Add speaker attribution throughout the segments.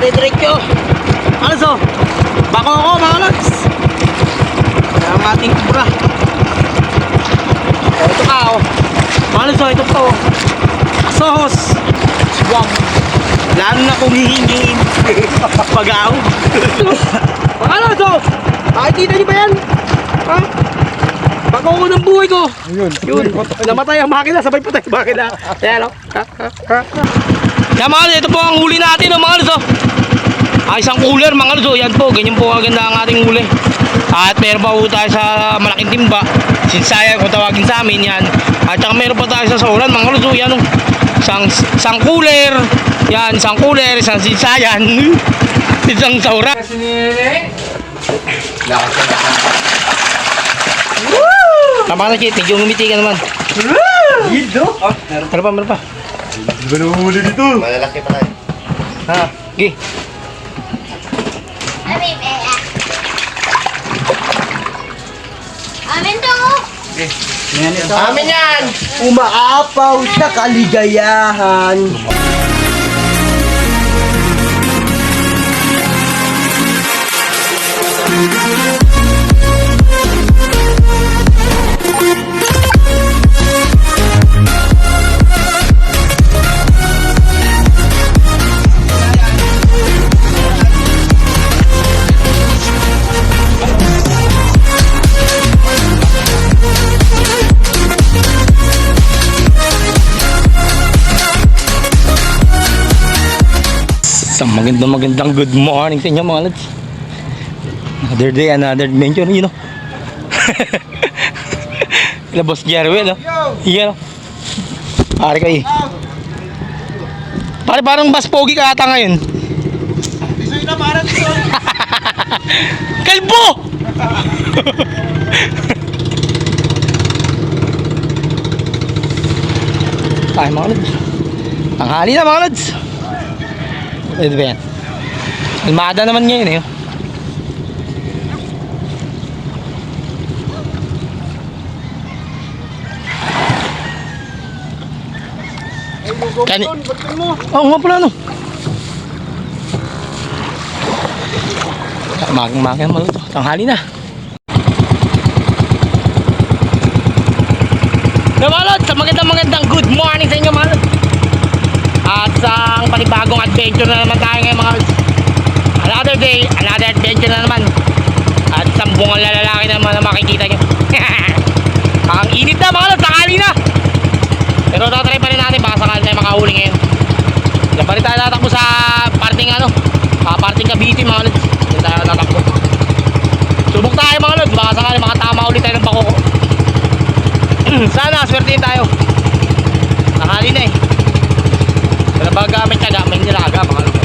Speaker 1: dire-diretso. Ano so? Bako ako mga lods. Kaya ang ating kubra. O, ito ka oh. Mga lods oh, ito po. Asohos. Swam. Lalo na kung hihingin. Pag-aw. mga lods oh. Nakikita niyo ba yan? Ha? Bako ko ng buhay ko.
Speaker 2: Ayun.
Speaker 1: Yun, namatay ang makina, sabay patay ang makina. Ayan o. Kaya mga lods, ito po ang huli natin o mga lods o. Ah, isang cooler mga lods o. Yan po, ganyan po kaganda ang ating huli. At meron pa po tayo sa malaking timba. Sinsaya kung tawagin sa amin yan. At saka meron pa tayo sa sauran mga lods o. Yan o. Isang, isang cooler. Yan, isang cooler, isang sinsayan. isang sauran.
Speaker 2: Lakas ka
Speaker 1: Tama na, Chit. Medyo ngumiti ka naman.
Speaker 2: Dito? Oh,
Speaker 1: Meron pa, meron pa.
Speaker 2: Di ba nahuli dito?
Speaker 3: Malalaki pa tayo.
Speaker 1: Ha, okay.
Speaker 4: Amin, eh, ah. Amin to.
Speaker 3: Amin yan!
Speaker 5: Umaapaw sa kaligayahan.
Speaker 1: Magandang magandang good morning sa inyo mga lads. Another day, another adventure, you know. Ila boss Jerwell, oh. Yan, oh. Pare kayo. Pare parang mas pogi ka ata ngayon. Kalbo! Tayo mga lads. Tanghali na mga lads. Ito ba yan? Almada naman ngayon eh. oh. Kani... Oo nga pala no. Magang magang malo to. Tanghali na. Namalot, magandang magandang good morning sa inyo malot. At sa panibagong adventure na naman tayo ngayon mga. Another day, another adventure na naman. At na lalaki na naman na makikita nyo. ang init na mga lods, sakali na. Pero tatry pa rin natin, baka sakali tayo makahuli ngayon. Diyan pa rin tayo tatakbo sa parting ano, sa parting Cavite mga lods. Diyan tayo tatakbo. Subok tayo mga lods, baka sakali makatama ulit tayo ng bakoko. Sana, swertihin tayo. Sakali na eh. Pero baga may tiyaga, may nilaga mga lupa.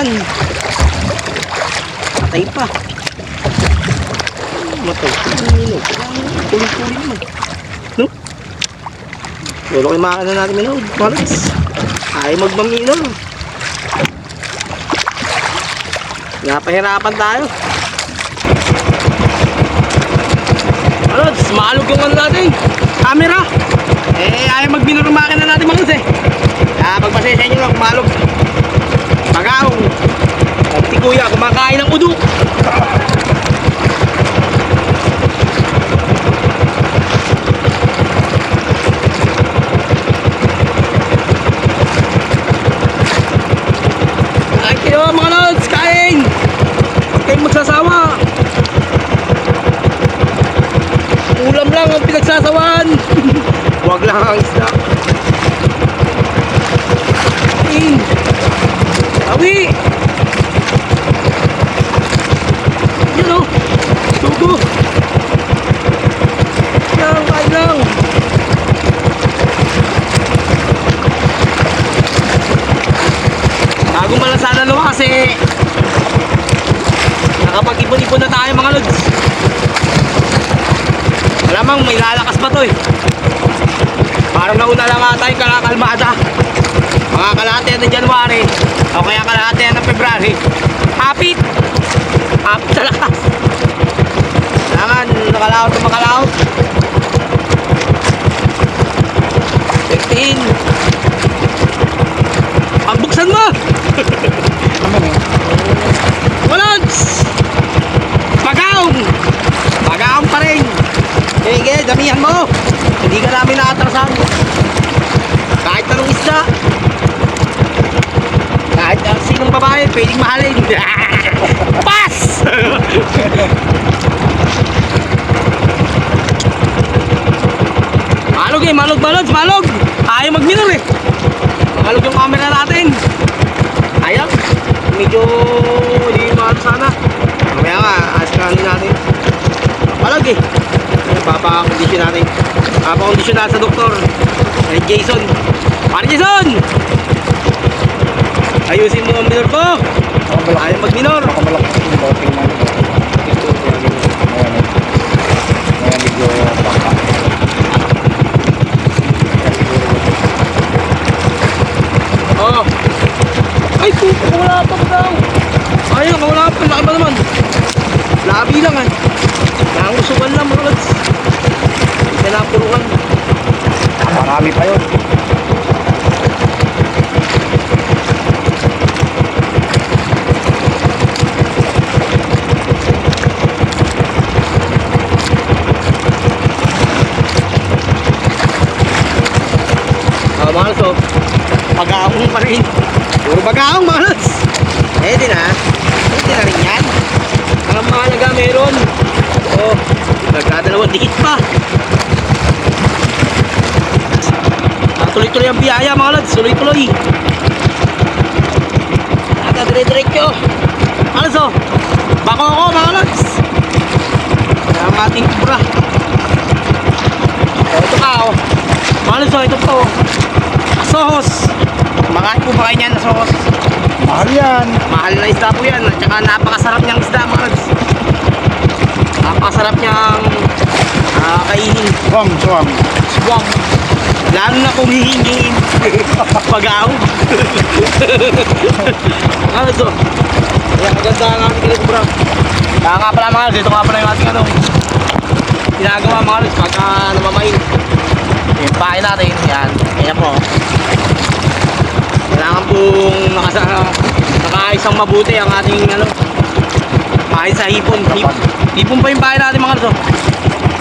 Speaker 1: Na naman. Patay pa. Matay. Tuloy-tuloy naman. No? Lolo kayo makakana natin minog. Malas. Ayaw magmaminol. Napahirapan tayo. Malas, maalog yung ano natin. Camera. Eh, ayaw magminol yung makina natin malas eh. Kaya pagpasensya nyo lang, kumalog. Pagaong. Pagti kuya, kumakain ng. Ulam lang ang pinagsasawan. Huwag lang ang isda. Awi! Yan o! Sugo! Yan, kain lang! Bago malasada naman kasi nakapag-ipon-ipon na tayo mga lods. Malamang may lalakas pa to eh. Parang nauna lang ata yung kakakalmada. Mga kalahati ng January o kaya kalahati ng February. Hapit! Hapit sa lakas. Kailangan nakalaot na pwedeng mahalin. Pas! malog eh, malog, malog, malog! Ayaw magminor eh. Malog yung camera natin. Ayaw. Medyo hindi mahal sana. Mamaya nga, askanin natin. Malag eh. Papakondisyon natin. Papakondisyon natin sa doktor. Jason. Pare Jason! Ayusin mo ang minor ko. Ayaw mag-minor.
Speaker 3: Ako malakas yung boting man.
Speaker 1: Ay, puto, wala pa daw. Ayun, wala pa. Laki pa naman. Labi lang ah. Nangusukan lang. Hindi na purukan.
Speaker 3: Marami pa yun.
Speaker 1: Ah, mga lods, oh. Pag-aahong pa rin. Puro pag-aahong mga lods. Pwede na. Pwede na rin yan. Ang mahalaga meron. Oh, nagdadalawang dikit pa. Ah, tuloy-tuloy ang biyaya mga lods. Tuloy-tuloy. Aga, dire-diretso. Mga lods, oh. Bako ako mga lods. Ang ating kubra. Oh, ito ka, oh. Mga lods, oh. Ito po, oh. Asohos. Makain po ba kayo niyan, asohos?
Speaker 3: Mahal yan.
Speaker 1: Mahal na isda po yan. At saka napakasarap niyang isda, mga lods. Napakasarap niyang ah, kainin.
Speaker 3: Swam, swam.
Speaker 1: Swam. Lalo na kung hihingin. Pag-aw. ano to? Kaya maganda ang ating kilig, bro. Kaya nga pala mga lods, ito nga pala yung ating ano. Ginagawa mga lods pagka namamain. Yung pain natin, yan. Yan po. Kailangan pong nakasa, nakaisang mabuti ang ating ano, pain sa hipon. Hip, hipon pa yung pain natin mga lods. oh.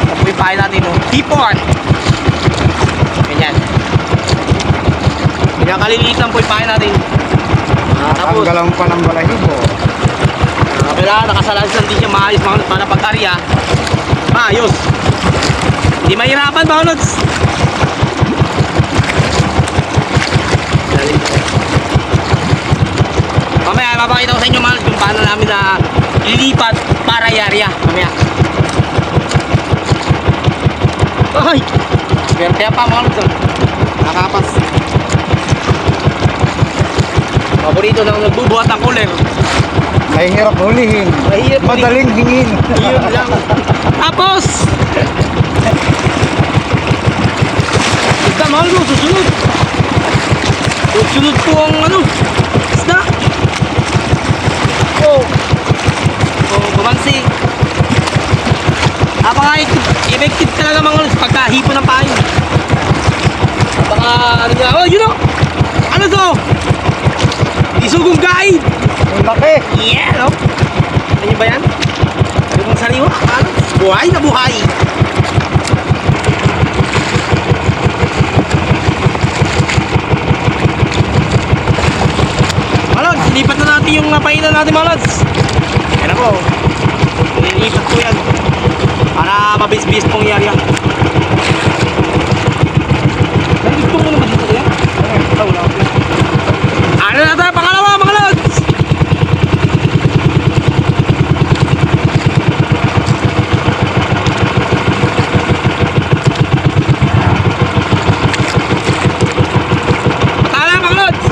Speaker 1: Yan po yung pain natin. Oh. Hipon! Ganyan. Kaya kaliliit lang po yung pain natin. Ah, tapos,
Speaker 3: Tanggalan pa ng balahibo.
Speaker 1: Ah, kailangan nakasalas lang din siya maayos mga para pag-arya. Maayos. Hindi mahirapan mga lods. Papakita ko sa inyo mga kung paano namin na lilipat para yarya. Mamaya. Ay! Kaya pa mga oh. Nakapas. Paborito ng nagbubuhat ng cooler.
Speaker 3: Mahirap hulihin.
Speaker 1: Mahirap.
Speaker 3: Madaling hingin.
Speaker 1: Yun lang. Tapos! Isda, mahal mo, susunod. Susunod po ang ano, isda. Oh. Oh, bumansi. Napaka-effective talaga mga lods pagkahipo ng pain. Napaka, ano niya, oh, yun o! Ano to? Isugong guide!
Speaker 3: Ang laki.
Speaker 1: Yeah, no? Ano ba yan? Yung sariwa, ano? Buhay na buhay. Malods, lipat na natin yung napainan natin, Malods. Yan ako. Nilipat ko yan. Para mabis-bis pong yarya. Ay, gusto ko naman dito yan. Ano na tayo? Pangalawa, mga Lods! Tala, mga Lods!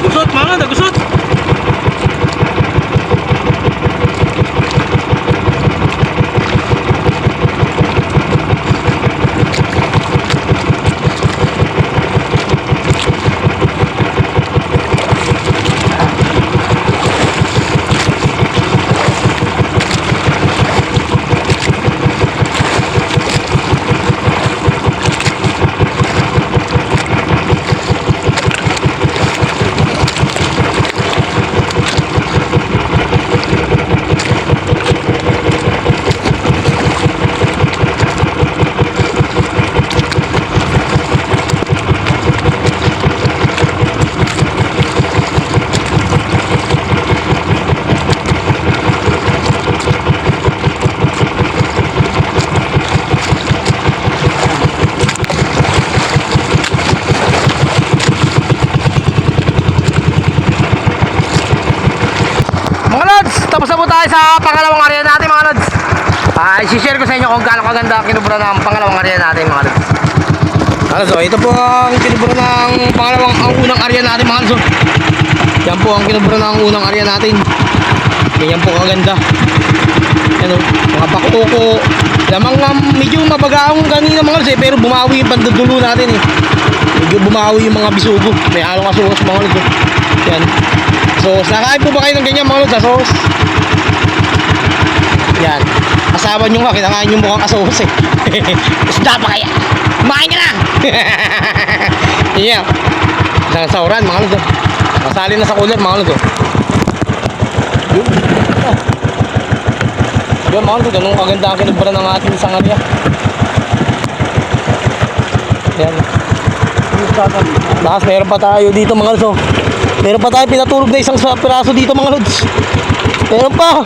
Speaker 1: Gusot, mga Lods, gusot! Mga Lods, tapos na po tayo sa pangalawang area natin mga Lods. Ay, share ko sa inyo kung gaano kaganda ang kinubra ng pangalawang area natin mga Lods. Ano so, ito po ang kinubra ng pangalawang, ang unang area natin mga Lods. Yan po ang kinubra ng unang area natin. Ganyan po kaganda. Ano, mga pakuko. Lamang nga medyo mabagaong kanina mga Lods eh, pero bumawi yung pandudulo natin eh. Medyo bumawi yung mga bisugo. May halong asuhos mga Lods. Yan. Sauce. Nakain po ba kayo ng ganyan mga lods sauce? Yan. Kasama nyo nga, kinakain nyo mukhang asos eh. Isda pa kaya? Kumain ka na! yeah. Isang sauran mga lods. oh. Masali na sa cooler mga lods. oh. Yun. Yun mga lods, ganun kaganda ang kinubra ng ating isang area. Yan. Tapos meron pa tayo dito mga lods. Meron pa tayo pinatulog na isang sa- piraso dito mga lods. Meron pa.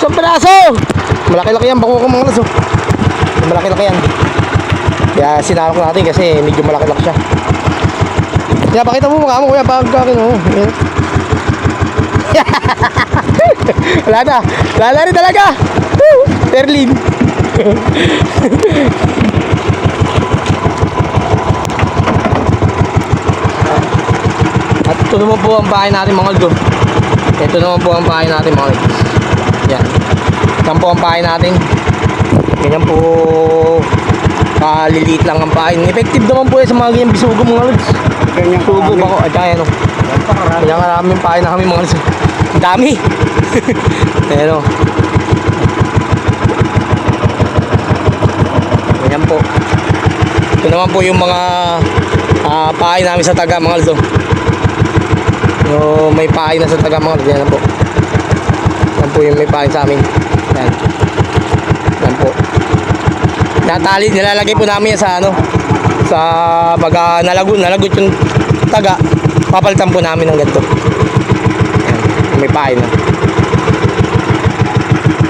Speaker 1: Isang piraso. Malaki-laki yan. Bako ko mga oh. Malaki-laki yan. Kaya sinarok natin kasi medyo malaki-laki siya. Kaya pakita mo mukha mo kuya pag mo. Ayan. Wala na. Wala na rin talaga. Woo! Berlin. At ito naman po ang bahay natin mga lods. Ito naman po ang bahay natin mga lods. Yan. Yan po ang bahay natin. Ganyan po kaliliit lang ang bahay. Effective naman po yan sa mga ganyan bisugo mga lods.
Speaker 3: Ganyan
Speaker 1: Sugo ba ko? At kaya ano. Kaya maraming bahay na kami mga lods. Ang dami. Pero. Ganyan po. Ito naman po yung mga ah, pahay namin sa taga mga lods. oh. Yung may pahay na sa taga mga lods. Yan po. Yan po yung may pahay sa amin. Yan. Yan po. Natali, nilalagay po namin yan sa ano Sa pag ah, nalago, nalagot yung taga, papalitan po namin ng ganito. Ayan, may pain na.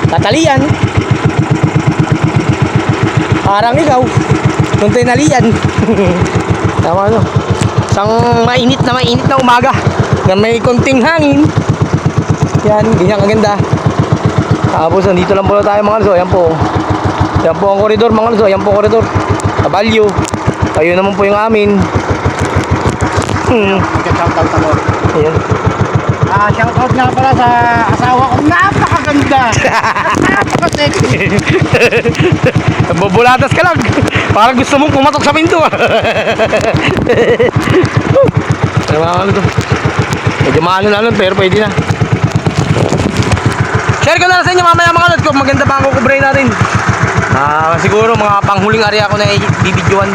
Speaker 1: Tatalian. Parang ikaw. Nung tinalian. Tama no. Isang mainit na mainit na umaga. Na may konting hangin. Yan, ganyan kaganda. Tapos nandito lang po tayo mga luso. Ayan po. Ayan po ang koridor mga luso. Ayan po koridor. Kabalyo. Ayun naman po yung amin. Hmm.
Speaker 3: Ako.
Speaker 1: Ayan.
Speaker 3: Ah, shoutout nga pala sa asawa ko. Napakaganda! Napaka-sexy!
Speaker 1: Bubulatas ka lang. Parang gusto mong pumatok sa pinto. Ano mga ano to? Medyo maano na nun, pero pwede na. Share ko na lang sa inyo mamaya mga lod kung maganda pa ang kukubray natin. Ah, siguro mga panghuling area ko na i-videoan.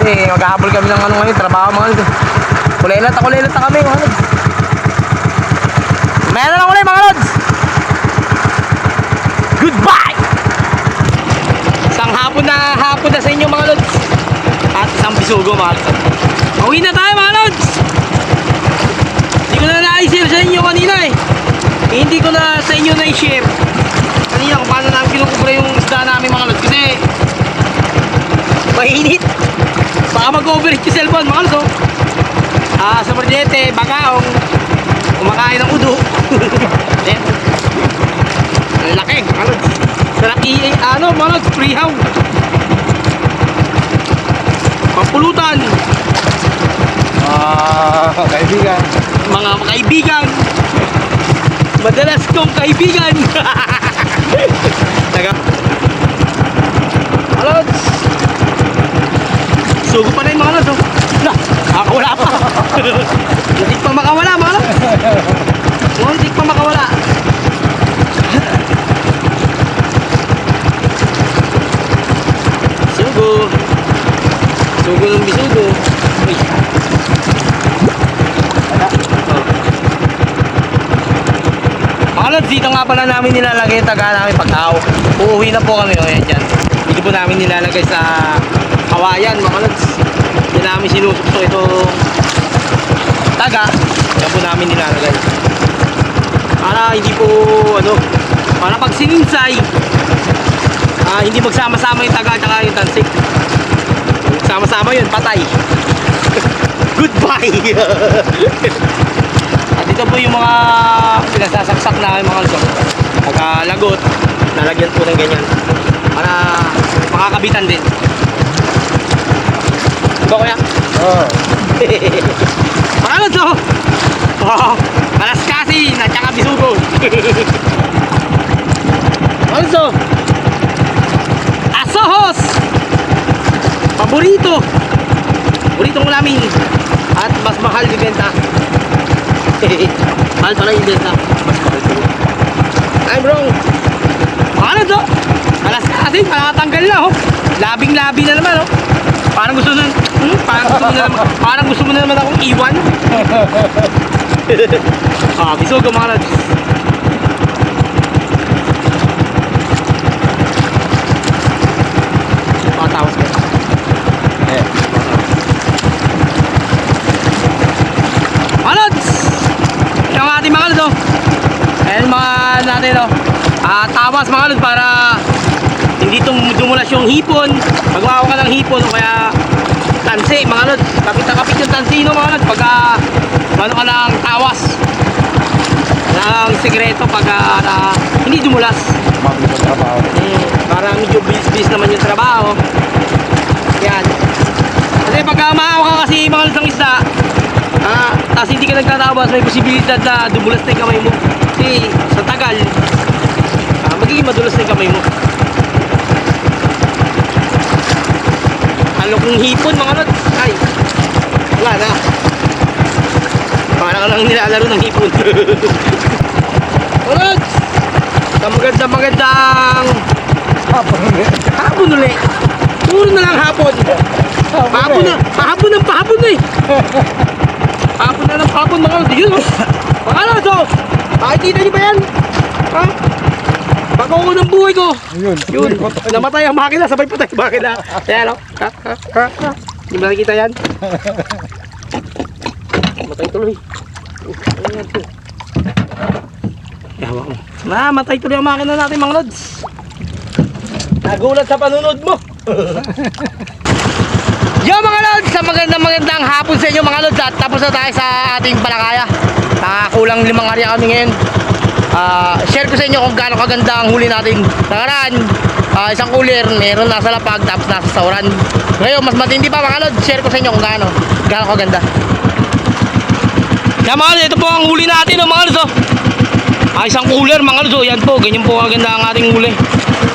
Speaker 1: Kasi maghahabol kami ng ano ngayon, trabaho mga lod. Kulelat, kulelat na kami mga lod. Maya na lang ulit mga lods. Goodbye! Isang hapon na hapon na sa inyo mga lods. At isang bisugo mga lods. Pauwi na tayo mga lods! Hindi ko na na-share sa inyo kanina eh. Eh, Hindi ko na sa inyo na-share. Kanina kung paano namin kinukubra yung isda namin mga lods. Kasi mainit. Baka mag-overheat yung cellphone mga lods. oh. Ah, sa Marjete, bakaong kumakain ng udo. Ang laki, ano? Sa laki, eh, ano, mga freehaw. Pampulutan,
Speaker 3: Ah, kaibigan.
Speaker 1: mga kaibigan. Madalas kong kaibigan. Taga. Alods. Sugo pa na yung mga lods, oh. Na, makakawala pa. Hindi pa makawala, mga lods. Hindi pa makawala. Sugo. Sugo ng bisugo. Uy. Mga lods, dito nga pala namin nilalagay yung taga namin pagkao. Uuwi na po kami, o yan dyan. Dito po namin nilalagay sa kawayan, mga lods. Dito namin sinusukso itong taga. Yan po namin nilalagay. Para hindi po, ano, para pag sininsay, ah, hindi magsama-sama yung taga at yung tansik. Sama-sama yun, patay. Goodbye! Ito po yung mga pinasasaksak namin mga lso. Pagkalagot, nalagyan po ng ganyan. Para makakabitan din. Ito kuya?
Speaker 3: Oh.
Speaker 1: Mga lso! Oh, alas kasi, at saka bisugo. Asohos! Paborito! Paborito ko namin. At mas mahal yung benta. mahal pala yung benta. Mas mahal pala. I'm wrong. Ano to? Alas kasi, nakatanggal na oh. Labing-labi na naman oh. Parang gusto na, hmm? parang gusto mo na naman, parang gusto mo na naman akong iwan. ah, bisugo mga lads. Patawas ka.
Speaker 3: Eh.
Speaker 1: Mga lods! Ito ang ating mga lods oh. Ayan mga natin oh. Ah, tawas mga lods para hindi dumulas yung hipon. Magwawa ka ng hipon o kaya tansi mga lods. Kapit na kapit yung tansi no mga lods. Pagka ano ka ng tawas. Yan ang sikreto pagka ah, hindi dumulas.
Speaker 3: Mabilis ang trabaho.
Speaker 1: Mm, para medyo bis-bis naman yung trabaho. Yan. Kasi pagka maawa ka kasi mga lasang isda, ah, tapos hindi ka nagtatawas, may posibilidad na dumulas na yung kamay mo. Kasi sa tagal, ah, magiging madulas na yung kamay mo. Ano kung hipon mga lods? Ay, wala na. Parang ka lang nilalaro ng hipon. Lods! Sa maganda magandang hapon ulit. Puro na lang hapon. Hapon na, pahapon ng pahapon na eh. Hapon na ng pahapon mga lods. Yun. Mga lods oh. Nakikita niyo ba yan? Ha? Pabango ng buhay ko.
Speaker 3: Ayun.
Speaker 1: Yun, namatay ang makina, sabay patay ang makina. Ayan o. Ha, ha, ha, ha. Hindi mo nakikita yan? Matay tuloy. Ayan. Yawa mo. Namatay tuloy ang makina natin mga lods. Nagulat sa panunod mo. Yo mga lods, sa magandang magandang hapon sa inyo mga lods at tapos na tayo sa ating palakaya. Nakakulang limang area kami ngayon. Ah, share ko sa inyo kung gaano kaganda ang huli natin. Nakaraan, ah, isang cooler, meron nasa lapag tapos nasa sauran. Ngayon, mas matindi pa mga lods, share ko sa inyo kung gaano, gaano kaganda. Kaya mga lods, ito po ang huli natin oh, mga lods oh. Ah, isang cooler mga lods oh, yan po, ganyan po kaganda ang ating huli.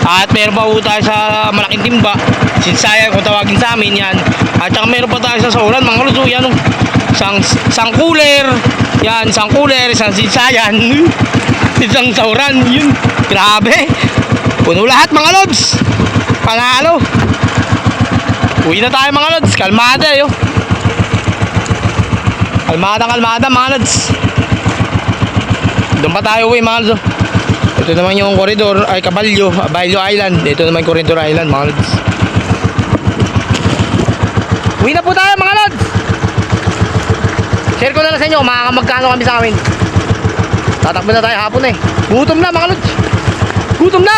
Speaker 1: At meron pa po tayo sa malaking timba, sinsaya kung tawagin sa amin yan. At saka meron pa tayo sa sauran mga lods oh, yan oh. Isang, isang cooler, yan, isang cooler, isang sinsayan, isang sauran, yun, grabe. Puno lahat mga lods. Panalo. Uwi na tayo mga lods, kalmada yo. Kalmada, kalmada mga lods. Doon pa tayo uwi mga lods. oh. Ito naman yung koridor, ay Caballo, Bailio Island. Ito naman yung Corridor Island mga lods. Uwi na po tayo mga lods. Share ko na lang sa inyo makakamagkano kami sa amin. Tatakbo na tayo hapon eh. Gutom na mga lods. Gutom na.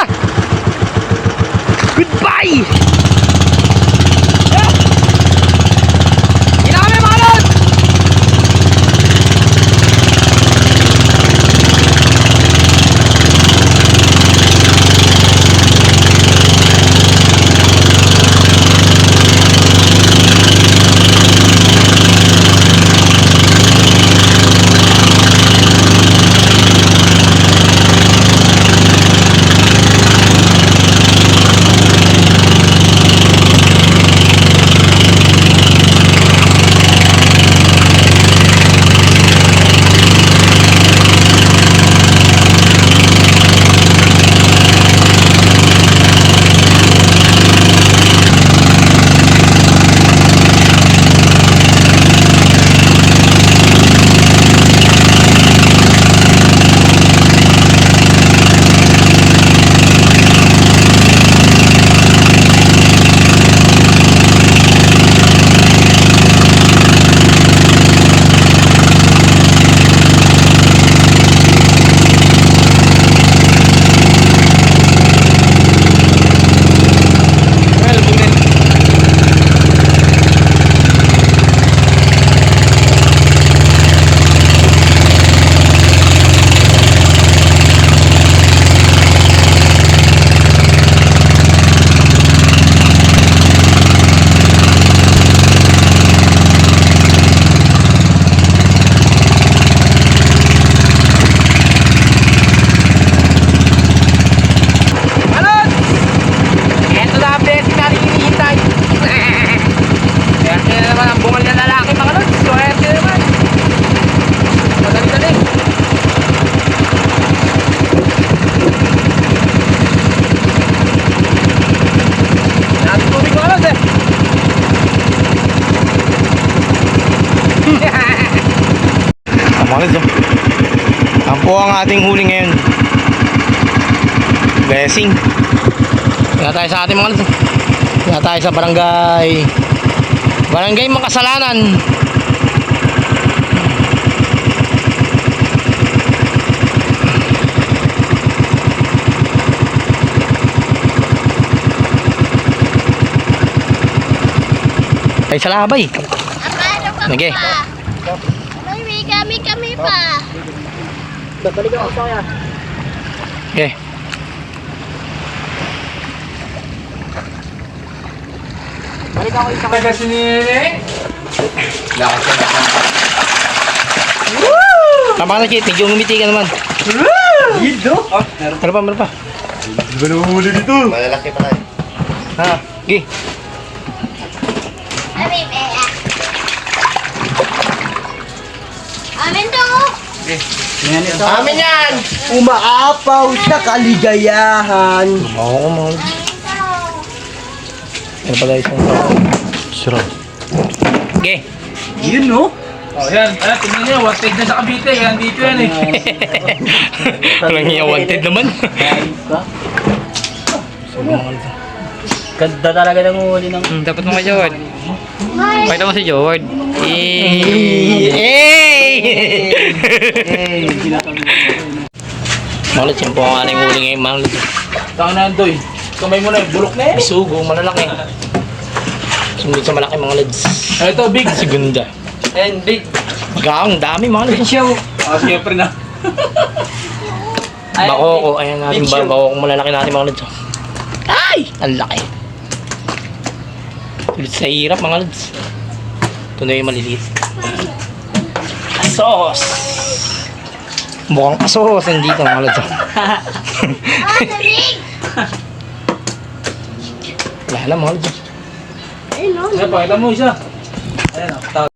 Speaker 1: Goodbye. Lods oh. Ang po ang ating huli ngayon. Blessing. Kaya tayo sa ating mga lods. Kaya tayo sa barangay. Barangay Makasalanan. Ay, sa labay.
Speaker 4: Paano ka
Speaker 1: Sige.
Speaker 4: pa? May kami kami pa.
Speaker 1: Okay.
Speaker 2: Taga si Nene. Lakas ka na.
Speaker 1: Tama ka na, Kit. Medyo umiti ka naman.
Speaker 2: Yido. Oh, meron.
Speaker 1: Pa, meron pa.
Speaker 2: Di ba dito? Malalaki pa tayo.
Speaker 1: Ha, sige.
Speaker 4: Amin eh. ah. Amin to.
Speaker 5: Amin yan! Umaapaw sa kaligayahan.
Speaker 1: Oo, mga Meron pala isang tao. Sarap. Okay.
Speaker 5: Yun no?
Speaker 2: Oh, yan. Ayan, tingnan nyo. Wanted na sa Cavite. Kaya dito yan eh.
Speaker 1: Walang wanted naman.
Speaker 5: Ganda talaga ng huli ng...
Speaker 1: Hmm, dapat mo kay Joward. Pakita mo si Joward. Eh!
Speaker 5: Eh,
Speaker 1: Mga lods, yan po ang ating huli ngayon lods.
Speaker 2: Taka na Doy. Kamay mo na. Bulok na eh.
Speaker 1: Bisugo, malalaki. Sumit sa malaki mga lods.
Speaker 2: Ah, Ito, big.
Speaker 1: Segunda.
Speaker 5: And big.
Speaker 1: Gaong dami mga lods.
Speaker 5: Show.
Speaker 2: Ah, siyempre na.
Speaker 1: Bakoko, ayan natin
Speaker 5: Big
Speaker 1: ba, bakoko malalaki natin mga lods. Ay! Ang laki. Sa hirap mga lods. Ito na yung maliliit. Asos! Mukhang asos hindi ito mga lods.
Speaker 4: Ah.
Speaker 1: Wala na mga lods.
Speaker 4: Ayun, no?
Speaker 2: Pakita mo isa. Ayan, oh.